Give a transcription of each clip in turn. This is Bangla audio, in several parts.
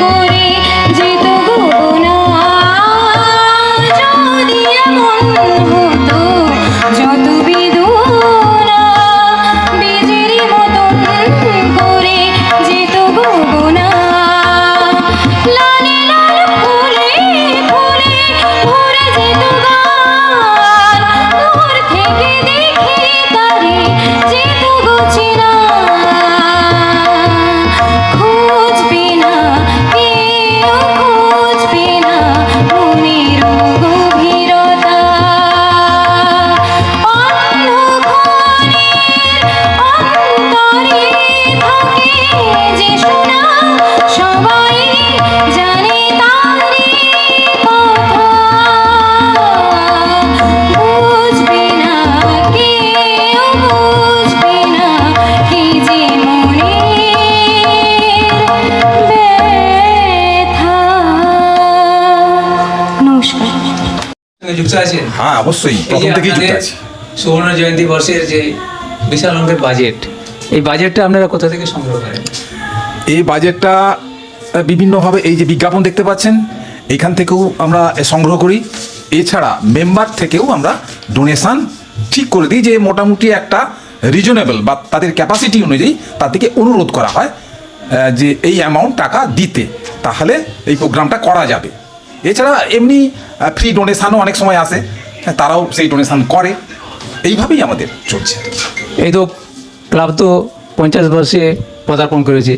করে যুক্ত আছেন হ্যাঁ অবশ্যই। এই প্রথম থেকেই যুক্ত আছি। সুবর্ণ জয়ন্তী বর্ষের যে বিশাল অঙ্কের বাজেট এই বাজেটটা আপনারা কোথা থেকে সংগ্রহ করেন? এই বাজেটটা বিভিন্নভাবে এই যে বিজ্ঞাপন দেখতে পাচ্ছেন এখান থেকেও আমরা সংগ্রহ করি। এছাড়া মেম্বার থেকেও আমরা ডোনেশন ঠিক করে দিই যে মোটামুটি একটা রিজনেবল বা তাদের ক্যাপাসিটি অনুযায়ী তাদেরকে অনুরোধ করা হয় যে এই অ্যামাউন্ট টাকা দিতে। তাহলে এই প্রোগ্রামটা করা যাবে। এছাড়া এমনি ফ্রি ডোনেশনও অনেক সময় আসে। হ্যাঁ, তারাও সেই ডোনেশান করে। এইভাবেই আমাদের চলছে। এই তো ক্লাব তো পঞ্চাশ বর্ষে পদার্পণ করেছে।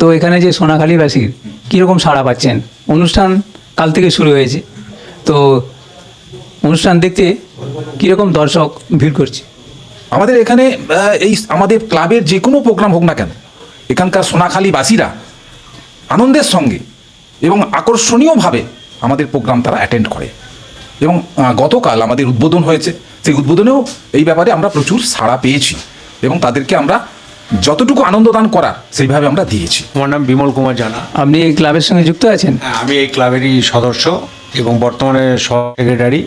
তো এখানে যে সোনাখালীবাসীর কীরকম সাড়া পাচ্ছেন? অনুষ্ঠান কাল থেকে শুরু হয়েছে। তো অনুষ্ঠান দেখতে কীরকম দর্শক ভিড় করছে? আমাদের এখানে এই আমাদের ক্লাবের যে কোনো প্রোগ্রাম হোক না কেন এখানকার সোনাখালীবাসীরা আনন্দের সঙ্গে এবং আকর্ষণীয়ভাবে আমাদের প্রোগ্রাম তারা অ্যাটেন্ড করে। এবং গতকাল আমাদের উদ্বোধন হয়েছে। সেই উদ্বোধনেও এই ব্যাপারে আমরা প্রচুর সাড়া পেয়েছি এবং তাদেরকে আমরা যতটুকু আনন্দ দান করার সেইভাবে আমরা দিয়েছি। আমার নাম বিমল কুমার জানা। আপনি এই ক্লাবের সঙ্গে যুক্ত আছেন? হ্যাঁ, আমি এই ক্লাবেরই সদস্য এবং বর্তমানে সেক্রেটারি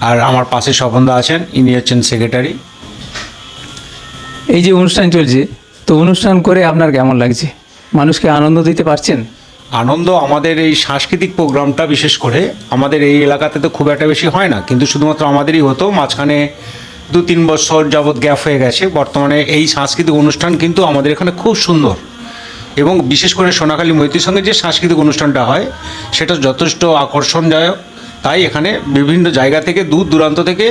আর আমার পাশে স্বপনদা আছেন ইনি হচ্ছেন সেক্রেটারি। এই যে অনুষ্ঠান চলছে তো অনুষ্ঠান করে আপনার কেমন লাগছে? মানুষকে আনন্দ দিতে পারছেন? আনন্দ আমাদের এই সাংস্কৃতিক প্রোগ্রামটা বিশেষ করে আমাদের এই এলাকাতে তো খুব একটা বেশি হয় না, কিন্তু শুধুমাত্র আমাদেরই হতো। মাঝখানে দু তিন বছর যাবৎ গ্যাপ হয়ে গেছে। বর্তমানে এই সাংস্কৃতিক অনুষ্ঠান কিন্তু আমাদের এখানে খুব সুন্দর। এবং বিশেষ করে সোনাখালী মৈত্রীর সঙ্গে যে সাংস্কৃতিক অনুষ্ঠানটা হয়, সেটা যথেষ্ট আকর্ষণদায়ক তাই এখানে বিভিন্ন জায়গা থেকে, দূর দূরান্ত থেকে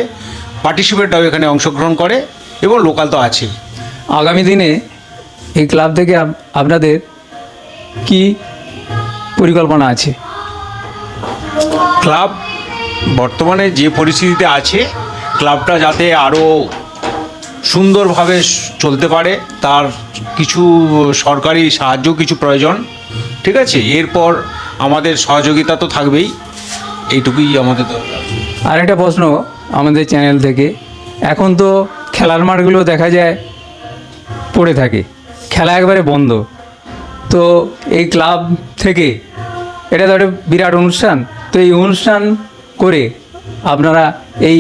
পার্টিসিপেটরাও এখানে অংশগ্রহণ করে এবং লোকাল তো আছে আগামী দিনে এই ক্লাব থেকে আপনাদের কি পরিকল্পনা আছে। ক্লাব বর্তমানে যে পরিস্থিতিতে আছে ক্লাবটা যাতে আরও সুন্দরভাবে চলতে পারে তার কিছু সরকারি সাহায্য কিছু প্রয়োজন ঠিক আছে? এরপর আমাদের সহযোগিতা তো থাকবেই এইটুকুই আমাদের দরকার। আর একটা প্রশ্ন আমাদের চ্যানেল থেকে এখন তো খেলার মাঠগুলো দেখা যায় পড়ে থাকে খেলা একবারে বন্ধ। তো এই ক্লাব থেকে এটা তো একটা বিরাট অনুষ্ঠান। তো এই অনুষ্ঠান করে আপনারা এই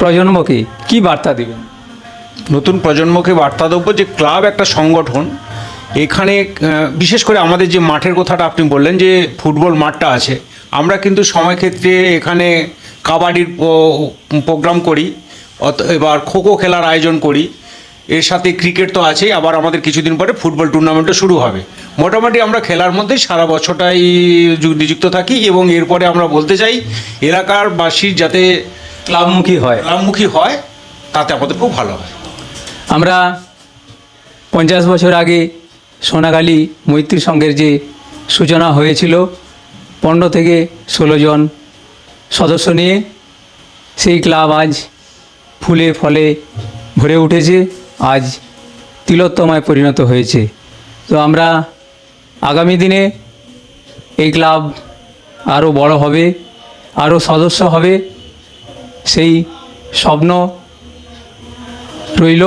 প্রজন্মকে কি বার্তা দেবেন? নতুন প্রজন্মকে বার্তা দেবো যে ক্লাব একটা সংগঠন, এখানে বিশেষ করে আমাদের যে মাঠের কথাটা আপনি বললেন যে ফুটবল মাঠটা আছে, আমরা কিন্তু সময় ক্ষেত্রে এখানে কাবাডির প্রোগ্রাম করি এবার খোখো খেলার আয়োজন করি, এর সাথে ক্রিকেট তো আছেই, আবার আমাদের কিছুদিন পরে ফুটবল টুর্নামেন্টও শুরু হবে। মোটামুটি আমরা খেলার মধ্যেই সারা বছরটাই নিযুক্ত থাকি এবং এরপরে আমরা বলতে চাই এলাকার বাসীর যাতে ক্লাবমুখী হয়। লাভমুখী হয় তাতে আমাদের খুব ভালো হয়। আমরা পঞ্চাশ বছর আগে সোনাখালী মৈত্রী সংঘের যে সূচনা হয়েছিল পনেরো থেকে ষোলো জন সদস্য নিয়ে সেই ক্লাব আজ ফুলে ফলে ভরে উঠেছে আজ তিলোত্তমায় পরিণত হয়েছে। তো আমরা আগামী দিনে এই ক্লাব আরও বড় হবে আরও সদস্য হবে, সেই স্বপ্ন রইল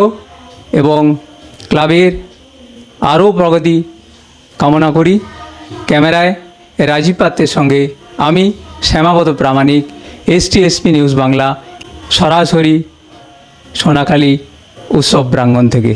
এবং ক্লাবের আরও প্রগতি কামনা করি। ক্যামেরায় রাজীব পাত্রের সঙ্গে আমি শ্যামাপদ প্রামাণিক, এসটিএসপি নিউজ বাংলা, সরাসরি সোনাখালী উৎসব প্রাঙ্গণ থেকে।